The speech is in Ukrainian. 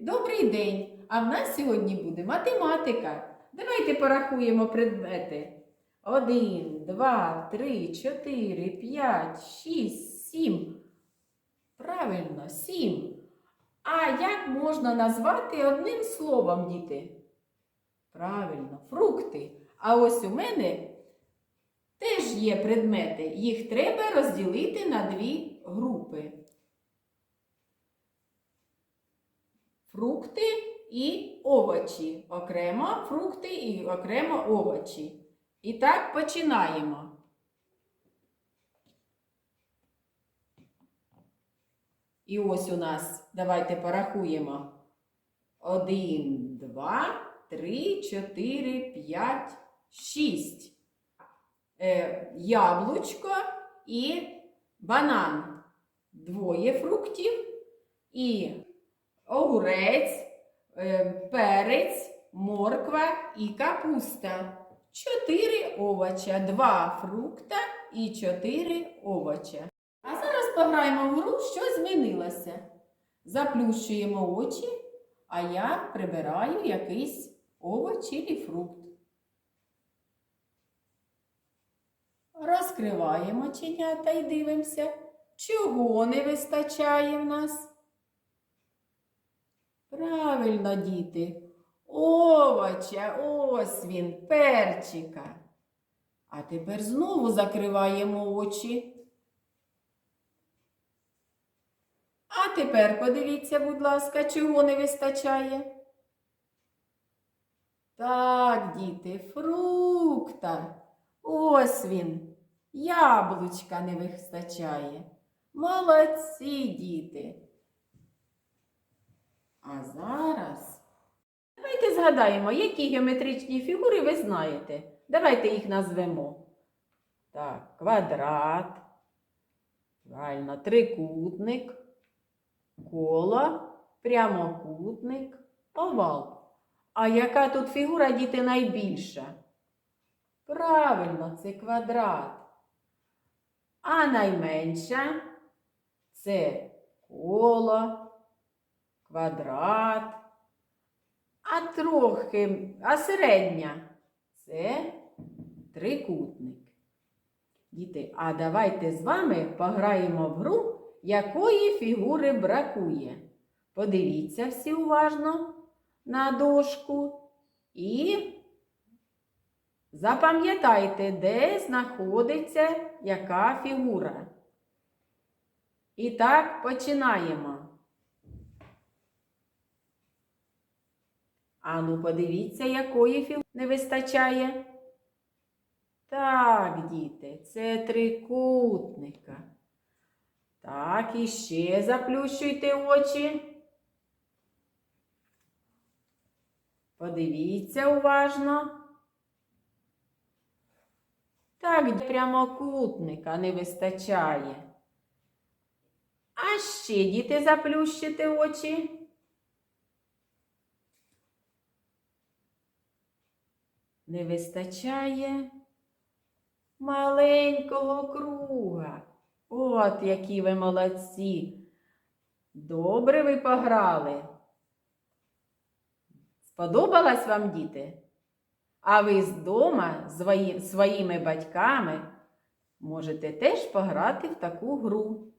Добрий день! А в нас сьогодні буде математика. Давайте порахуємо предмети. Один, два, три, чотири, п'ять, шість, сім. Правильно, сім. А як можна назвати одним словом, діти? Правильно, фрукти. А ось у мене теж є предмети. Їх треба розділити на дві групи. Фрукти і овочі. Окремо фрукти і окремо овочі. І так починаємо. І ось у нас, давайте порахуємо. Один, два, три, чотири, п'ять, шість. Е, яблучко і банан. Двоє фруктів і огурець, е, перець, морква і капуста. Чотири овоча, два фрукта і чотири овоча. А зараз пограємо в гру, що змінилося. Заплющуємо очі, а я прибираю якийсь овоч чи фрукт. Розкриваємо чинята і дивимося, чого не вистачає в нас. Правильно, діти. Овоча, ось він, перчика. А тепер знову закриваємо очі. А тепер подивіться, будь ласка, чого не вистачає. Так, діти, фрукта. Ось він. Яблучка не вистачає. Молодці, діти. А зараз давайте згадаємо, які геометричні фігури ви знаєте. Давайте їх назвемо. Так, квадрат, правильно, трикутник, коло, прямокутник, овал. А яка тут фігура, діти, найбільша? Правильно, це квадрат. А найменша це коло квадрат, а трохи, а середня це трикутник. Діти, а давайте з вами пограємо в гру, якої фігури бракує. Подивіться всі уважно на дошку і запам'ятайте, де знаходиться яка фігура. І так починаємо. Ану, подивіться, якої фігури не вистачає. Так, діти, це трикутника. Так, і ще заплющуйте очі. Подивіться уважно. Так, прямокутника не вистачає. А ще, діти, заплющите очі. Не вистачає маленького круга. От які ви молодці. Добре ви пограли. Сподобалось вам, діти? А ви з дома з своїми батьками можете теж пограти в таку гру.